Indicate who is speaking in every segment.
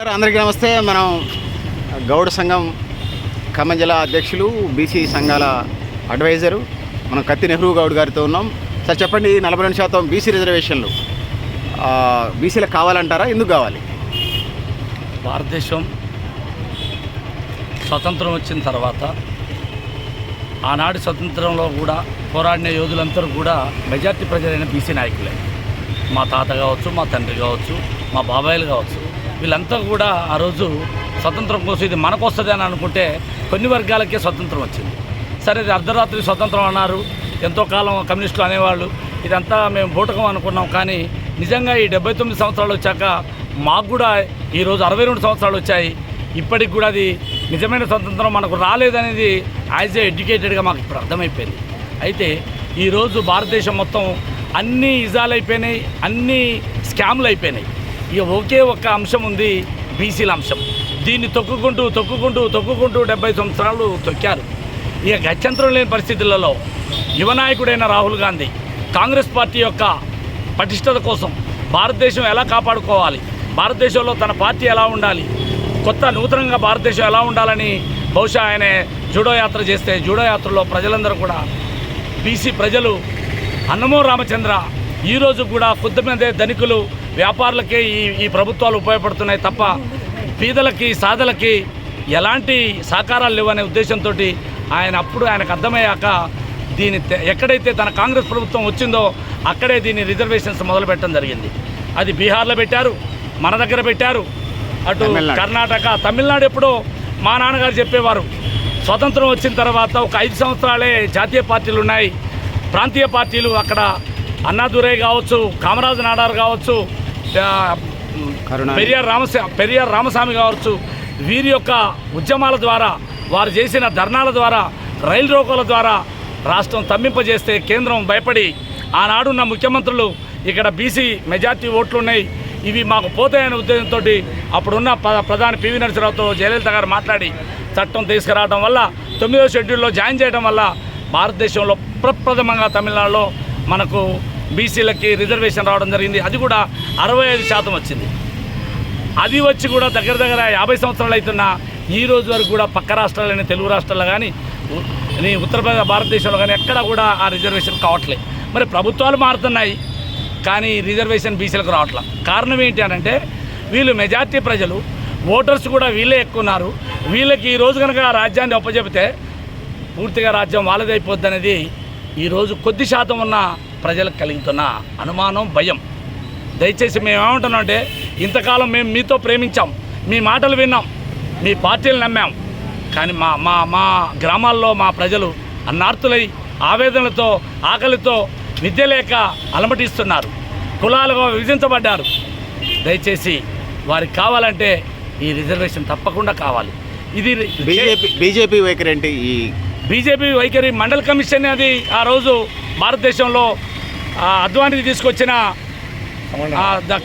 Speaker 1: అందరికీ నమస్తే. మనం గౌడ సంఘం ఖమ్మం జిల్లా అధ్యక్షులు బీసీ సంఘాల అడ్వైజరు మనం కత్తి నెహ్రూ గౌడ్ గారితో ఉన్నాం. సార్ చెప్పండి నలభై రెండు శాతం బీసీ రిజర్వేషన్లు బీసీలకు కావాలంటారా? ఎందుకు కావాలి?
Speaker 2: భారతదేశం స్వతంత్రం వచ్చిన తర్వాత ఆనాటి స్వతంత్రంలో కూడా పోరాడిన యోధులందరూ కూడా మెజార్టీ ప్రజలైన బీసీ నాయకులే. మా తాత కావచ్చు మా తండ్రి కావచ్చు మా బాబాయిలు కావచ్చు. వీళ్ళంతా కూడా ఆ రోజు స్వతంత్రం కోసం ఇది మనకు వస్తుంది అని అనుకుంటే కొన్ని వర్గాలకే స్వతంత్రం వచ్చింది. సరే ఇది అర్ధరాత్రి స్వతంత్రం అన్నారు. ఎంతో కాలం కమ్యూనిస్టులు అనేవాళ్ళు. ఇదంతా మేము బూటకం అనుకున్నాం. కానీ నిజంగా ఈ డెబ్బై తొమ్మిది సంవత్సరాలు వచ్చాక మాకు కూడా ఈరోజు అరవై రెండు సంవత్సరాలు వచ్చాయి. ఇప్పటికి కూడా అది నిజమైన స్వతంత్రం మనకు రాలేదనేది యాజ్ ఏ ఎడ్యుకేటెడ్గా మాకు ఇప్పుడు అర్థమైపోయింది. అయితే ఈరోజు భారతదేశం మొత్తం అన్ని ఇజాలు అయిపోయినాయి అన్ని స్కామ్లు అయిపోయినాయి ఇక ఒకే ఒక్క అంశం ఉంది బీసీల అంశం. దీన్ని తొక్కుకుంటూ తొక్కుకుంటూ తొక్కుకుంటూ డెబ్బై సంవత్సరాలు తొక్కారు. ఇక గత్యంతరం లేని పరిస్థితులలో యువ నాయకుడైన రాహుల్ గాంధీ కాంగ్రెస్ పార్టీ యొక్క పటిష్టత కోసం భారతదేశం ఎలా కాపాడుకోవాలి? భారతదేశంలో తన పార్టీ ఎలా ఉండాలి? కొత్త నూతనంగా భారతదేశం ఎలా ఉండాలని బహుశా ఆయన జూడో యాత్ర చేస్తే జూడో యాత్రలో ప్రజలందరూ కూడా బీసీ ప్రజలు అన్నమో రామచంద్ర ఈరోజు కూడా కొద్దిమంది ధనికులు వ్యాపారులకే ఈ ఈ ప్రభుత్వాలు ఉపయోగపడుతున్నాయి తప్ప పేదలకి సాధలకి ఎలాంటి సహకారాలు లేవనే ఉద్దేశంతో ఆయన అప్పుడు ఆయనకు అర్థమయ్యాక దీని ఎక్కడైతే తన కాంగ్రెస్ ప్రభుత్వం వచ్చిందో అక్కడే దీని రిజర్వేషన్స్ మొదలు పెట్టడం జరిగింది అది బీహార్లో పెట్టారు మన దగ్గర పెట్టారు అటు. కర్ణాటక తమిళనాడు ఎప్పుడో మా నాన్నగారు చెప్పేవారు స్వతంత్రం వచ్చిన తర్వాత ఒక ఐదు సంవత్సరాలే జాతీయ పార్టీలు ఉన్నాయి ప్రాంతీయ పార్టీలు అక్కడ అన్నాదురై కావచ్చు కామరాజు నాడార్ కావచ్చు. పెరియార్ రామస్వా పెరియార్ రామస్వామి కావచ్చు వీరి యొక్క ఉద్యమాల ద్వారా వారు చేసిన ధర్నాల ద్వారా రైలు రోకోల ద్వారా రాష్ట్రం తమ్మింపజేస్తే కేంద్రం భయపడి ఆనాడున్న ముఖ్యమంత్రులు ఇక్కడ బీసీ మెజార్టీ ఓట్లు ఉన్నాయి ఇవి మాకు పోతాయనే ఉద్దేశంతో అప్పుడున్న ప్రధాని పివి నరసింహరావుతో జయలలిత గారు మాట్లాడి చట్టం తీసుకురావడం వల్ల తొమ్మిదో షెడ్యూల్లో జాయిన్ చేయడం వల్ల భారతదేశంలో ప్రప్రథమంగా తమిళనాడులో మనకు బీసీలకి రిజర్వేషన్ రావడం జరిగింది. అది కూడా అరవై ఐదు శాతం వచ్చింది. అది వచ్చి కూడా దగ్గర దగ్గర యాభై సంవత్సరాలు అవుతున్న ఈ రోజు వరకు కూడా పక్క రాష్ట్రాలైన తెలుగు రాష్ట్రాల్లో కానీ ఉత్తర ఉత్తరప్రదేశ్ భారతదేశంలో కానీ ఎక్కడ కూడా ఆ రిజర్వేషన్ కావట్లే. మరి ప్రభుత్వాలు మారుతున్నాయి కానీ రిజర్వేషన్ బీసీలకు రావట్లే. కారణం ఏంటి అని అంటే వీళ్ళు మెజార్టీ ప్రజలు ఓటర్స్ కూడా వీళ్ళే ఎక్కువ ఉన్నారు. వీళ్ళకి ఈ రోజు కనుక రాజ్యాన్ని ఒప్పచెపితే పూర్తిగా రాజ్యం వాళ్ళదైపోద్ది అనేది ఈరోజు కొద్ది శాతం ఉన్న ప్రజలకు కలుగుతున్న అనుమానం భయం. దయచేసి మేము ఏమంటున్నాం అంటే ఇంతకాలం మేము మీతో ప్రేమించాం మీ మాటలు విన్నాం మీ పార్టీలు నమ్మాం. కానీ మా మా మా గ్రామాల్లో మా ప్రజలు అన్నార్తులై ఆవేదనలతో ఆకలితో విద్య లేక అలమటిస్తున్నారు కులాలుగా విభజించబడ్డారు. దయచేసి వారికి కావాలంటే ఈ రిజర్వేషన్ తప్పకుండా కావాలి. ఇది
Speaker 1: బీజేపీ బీజేపీ వైఖరి ఏంటి ఈ
Speaker 2: బీజేపీ వైఖరి మండల్ కమిషన్ అది ఆ రోజు భారతదేశంలో అద్వానికి తీసుకొచ్చిన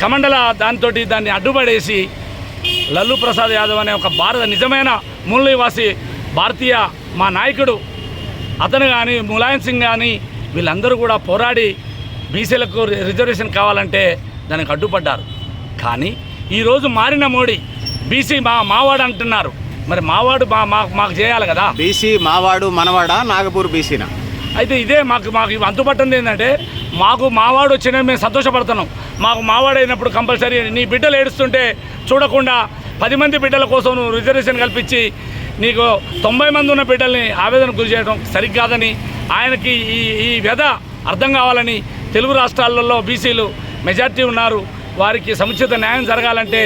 Speaker 2: కమండల. దాంతో దాన్ని అడ్డుపడేసి లల్లు ప్రసాద్ యాదవ్ అనే ఒక భారత నిజమైన మూల నివాసి భారతీయ మా నాయకుడు. అతను కానీ ములాయం సింగ్ కానీ వీళ్ళందరూ కూడా పోరాడి బీసీలకు రి- రిజర్వేషన్ కావాలంటే దానికి అడ్డుపడ్డారు. కానీ ఈరోజు మారిన మోడీ బీసీ మా మావాడు అంటున్నారు. మరి మావాడు మా మా- మాకు చేయాలి కదా?
Speaker 1: బీసీ మావాడు మనవాడ? నాగపూర్ బీసీనా?
Speaker 2: అయితే ఇదే మాకు మాకు ఇవి ఏంటంటే మాకు మావాడు వచ్చిన మేము సంతోషపడుతున్నాం. మాకు మావాడు అయినప్పుడు కంపల్సరీ నీ బిడ్డలు ఏడుస్తుంటే చూడకుండా పది మంది బిడ్డల కోసం నువ్వు రిజర్వేషన్ కల్పించి నీకు తొంభై మంది ఉన్న బిడ్డల్ని ఆవేదన గురి చేయడం సరిగ్గాదని ఆయనకి ఈ ఈ వ్యధ అర్థం కావాలని తెలుగు రాష్ట్రాలలో బీసీలు మెజార్టీ ఉన్నారు. వారికి సముచిత న్యాయం జరగాలంటే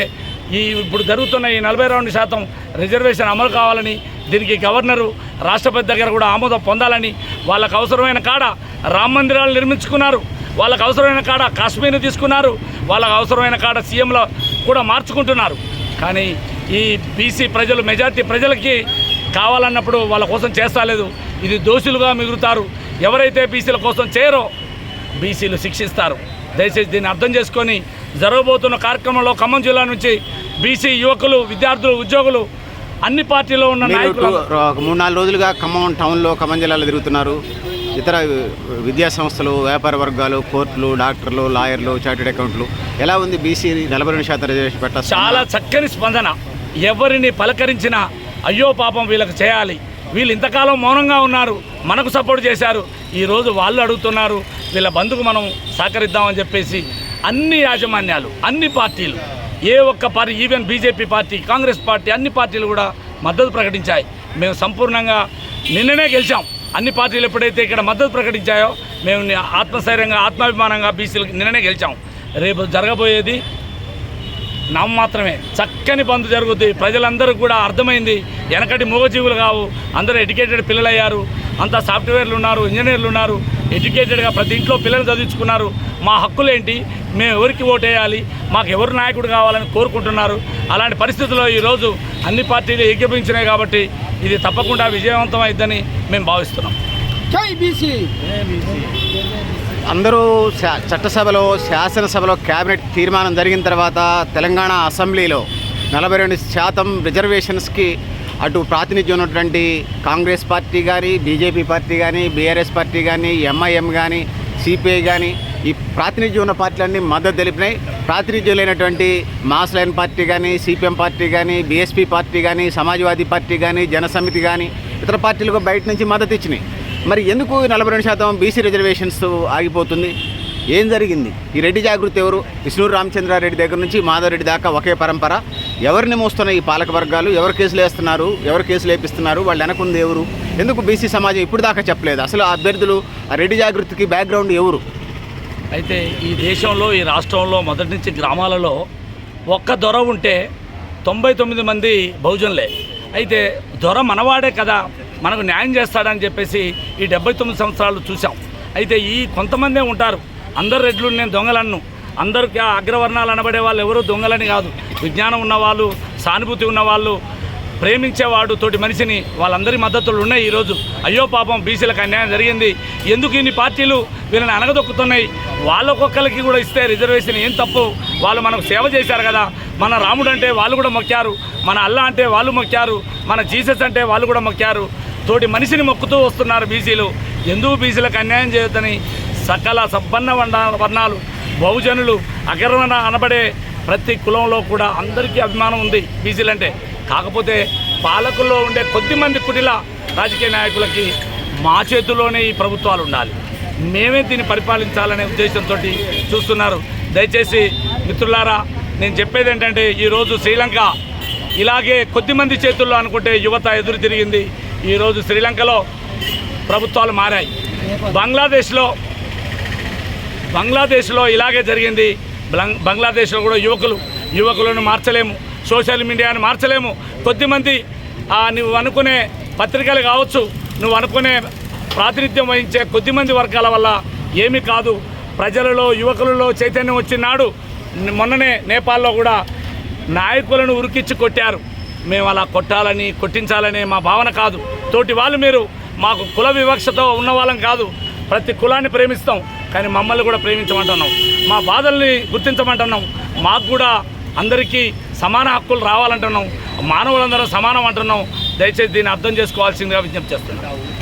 Speaker 2: ఈ ఇప్పుడు జరుగుతున్న ఈ నలభై రెండు శాతం రిజర్వేషన్ అమలు కావాలని దీనికి గవర్నరు రాష్ట్రపతి దగ్గర కూడా ఆమోదం పొందాలని వాళ్ళకు అవసరమైన కాడ రామ మందిరాలు నిర్మించుకున్నారు. వాళ్ళకు అవసరమైన కాడ కాశ్మీర్ని తీసుకున్నారు. వాళ్ళకు అవసరమైన కాడ సీఎంలో కూడా మార్చుకుంటున్నారు. కానీ ఈ బీసీ ప్రజలు మెజార్టీ ప్రజలకి కావాలన్నప్పుడు వాళ్ళ కోసం చేస్తాలేదు ఇది దోషులుగా మిగులుతారు. ఎవరైతే బీసీల కోసం చేయరో బీసీలు శిక్షిస్తారు. దయచేసి దీన్ని అర్థం చేసుకొని జరగబోతున్న కార్యక్రమంలో ఖమ్మం జిల్లా నుంచి బీసీ యువకులు విద్యార్థులు ఉద్యోగులు అన్ని పార్టీలో ఉన్న నాయకులు
Speaker 1: మూడు నాలుగు రోజులుగా ఖమ్మం టౌన్లో ఖమ్మం జిల్లాలో తిరుగుతున్నారు. ఇతర విద్యా సంస్థలు వ్యాపార వర్గాలు కోర్టులు డాక్టర్లు లాయర్లు చార్టెడ్ అకౌంట్లు ఎలా ఉంది బీసీ నలభై రెండు శాతం రిజర్వేషన్ పెట్ట
Speaker 2: చాలా చక్కని స్పందన. ఎవరిని పలకరించినా అయ్యో పాపం వీళ్ళకి చేయాలి. వీళ్ళు ఇంతకాలం మౌనంగా ఉన్నారు మనకు సపోర్ట్ చేశారు. ఈరోజు వాళ్ళు అడుగుతున్నారు వీళ్ళ బంధుకు మనం సహకరిద్దామని చెప్పేసి అన్ని యాజమాన్యాలు అన్ని పార్టీలు ఏ ఒక్క party even BJP party Congress party అన్ని పార్టీలు కూడా మద్దతు ప్రకటించాయి. మేము సంపూర్ణంగా నిన్ననే గెలిచాం. అన్ని పార్టీలు ఎప్పుడైతే ఇక్కడ మద్దతు ప్రకటించాయో మేము ఆత్మస్థైర్యంగా ఆత్మాభిమానంగా బీసీలకు నిన్ననే గెలిచాం. రేపు జరగబోయేది నామ మాత్రమే. చక్కని బంధు జరుగుద్ది. ప్రజలందరూ కూడా అర్థమైంది. వెనకటి మూగజీవులు కావు. అందరూ ఎడ్యుకేటెడ్ పిల్లలయ్యారు. అంతా సాఫ్ట్వేర్లు ఉన్నారు ఇంజనీర్లు ఉన్నారు ఎడ్యుకేటెడ్గా ప్రతి ఇంట్లో పిల్లలు చదివించుకున్నారు. మా హక్కులేంటి మేము ఎవరికి ఓటేయాలి? మాకు ఎవరు నాయకుడు కావాలని కోరుకుంటున్నారు? అలాంటి పరిస్థితుల్లో ఈరోజు అన్ని పార్టీలు ఏకీభవించినాయి కాబట్టి ఇది తప్పకుండా విజయవంతం అయిద్దని మేము భావిస్తున్నాం.
Speaker 1: అందరూ చట్టసభలో శాసనసభలో కేబినెట్ తీర్మానం జరిగిన తర్వాత తెలంగాణ అసెంబ్లీలో నలభై రెండు శాతం రిజర్వేషన్స్కి అటు ప్రాతినిధ్యం ఉన్నటువంటి కాంగ్రెస్ పార్టీ కానీ బీజేపీ పార్టీ కానీ బీఆర్ఎస్ పార్టీ కానీ ఎంఐఎం కానీ సిపిఐ కానీ ఈ ప్రాతినిధ్యం ఉన్న పార్టీలన్నీ మద్దతు తెలిపినాయి. ప్రాతినిధ్యం లేనటువంటి మాస్ లైన్ పార్టీ కానీ సిపిఎం పార్టీ కానీ బీఎస్పీ పార్టీ కానీ సమాజ్వాదీ పార్టీ కానీ జనసమితి కానీ ఇతర పార్టీలకు బయట నుంచి మద్దతు ఇచ్చినాయి. మరి ఎందుకు నలభై రెండు శాతం బీసీ రిజర్వేషన్స్ ఆగిపోతుంది? ఏం జరిగింది? ఈ రెడ్డి జాగృతి ఎవరు? విష్ణు రామచంద్రారెడ్డి దగ్గర నుంచి మాధవరెడ్డి దాకా ఒకే పరంపర. ఎవరిని మోస్తున్న ఈ పాలక వర్గాలు ఎవరు కేసులు వేస్తున్నారు? ఎవరు కేసులు వేపిస్తున్నారు? వాళ్ళు వెనకుంది ఎవరు? ఎందుకు బీసీ సమాజం ఇప్పుడు దాకా చెప్పలేదు? అసలు ఆ అభ్యర్థులు ఆ రెడ్డి జాగృతికి బ్యాక్గ్రౌండ్ ఎవరు?
Speaker 2: అయితే ఈ దేశంలో ఈ రాష్ట్రంలో మొదటి నుంచి గ్రామాలలో ఒక్క దొర ఉంటే తొంభై తొమ్మిది మంది బహుజనులే. అయితే దొర మనవాడే కదా మనకు న్యాయం చేస్తాడని చెప్పేసి ఈ డెబ్బై తొమ్మిది సంవత్సరాలు చూసాం అయితే ఈ కొంతమందే ఉంటారు. అందరు రెడ్లు నేను దొంగలన్ను. అందరికి అగ్రవర్ణాలు అనబడే వాళ్ళు ఎవరు దొంగలని కాదు. విజ్ఞానం ఉన్నవాళ్ళు సానుభూతి ఉన్నవాళ్ళు ప్రేమించేవాడు తోటి మనిషిని వాళ్ళందరి మద్దతులు ఉన్నాయి ఈరోజు. అయ్యో పాపం బీసీలకు అన్యాయం జరిగింది. ఎందుకు ఇన్ని పార్టీలు వీళ్ళని అనగదొక్కుతున్నాయి వాళ్ళకొక్కరికి కూడా ఇస్తే రిజర్వేషన్ ఏం తప్పు? వాళ్ళు మనకు సేవ చేశారు కదా. మన రాముడు అంటే వాళ్ళు కూడా మొక్కారు. మన అల్లా అంటే వాళ్ళు మొక్కారు. మన జీసస్ అంటే వాళ్ళు కూడా మొక్కారు. తోటి మనిషిని మొక్కుతూ వస్తున్నారు బీసీలు. ఎందుకు బీసీలకు అన్యాయం చేయొద్దని సకల సంపన్న వర్ణాలు బహుజనులు అగ్రవర్ణ అనబడే ప్రతి కులంలో కూడా అందరికీ అభిమానం ఉంది బీసీలంటే. కాకపోతే పాలకుల్లో ఉండే కొద్దిమంది కుటిల రాజకీయ నాయకులకి మా చేతుల్లోనే ఈ ప్రభుత్వాలు ఉండాలి. మేమే దీన్ని పరిపాలించాలనే ఉద్దేశంతో చూస్తున్నారు. దయచేసి మిత్రులారా నేను చెప్పేది ఏంటంటే ఈరోజు శ్రీలంక ఇలాగే కొద్దిమంది చేతుల్లో అనుకుంటే యువత ఎదురు తిరిగింది. ఈరోజు శ్రీలంకలో ప్రభుత్వాలు మారాయి. బంగ్లాదేశ్లో బంగ్లాదేశ్లో ఇలాగే జరిగింది. బంగ్లాదేశ్లో కూడా యువకులు యువకులను మార్చలేము. సోషల్ మీడియాను మార్చలేము. కొద్దిమంది నువ్వు అనుకునే పత్రికలు కావచ్చు నువ్వు అనుకునే ప్రాతినిధ్యం వహించే కొద్దిమంది వర్గాల వల్ల ఏమీ కాదు. ప్రజలలో యువకులలో చైతన్యం వచ్చినాడు మొన్ననే నేపాల్లో కూడా నాయకులను ఉరికిచ్చి కొట్టారు. మేము అలా కొట్టాలని కొట్టించాలని మా భావన కాదు. తోటి వాళ్ళు మీరు మాకు కుల వివక్షతో ఉన్న వాళ్ళం కాదు. ప్రతి కులాన్ని ప్రేమిస్తాం. కానీ మమ్మల్ని కూడా ప్రేమించమంటున్నాం మా బాధల్ని గుర్తించమంటున్నాం మాకు కూడా అందరికీ సమాన హక్కులు రావాలంటున్నాం మానవులందరం సమానం అంటున్నాం దయచేసి దీన్ని అర్థం చేసుకోవాల్సిందిగా విజ్ఞప్తి చేస్తున్నాం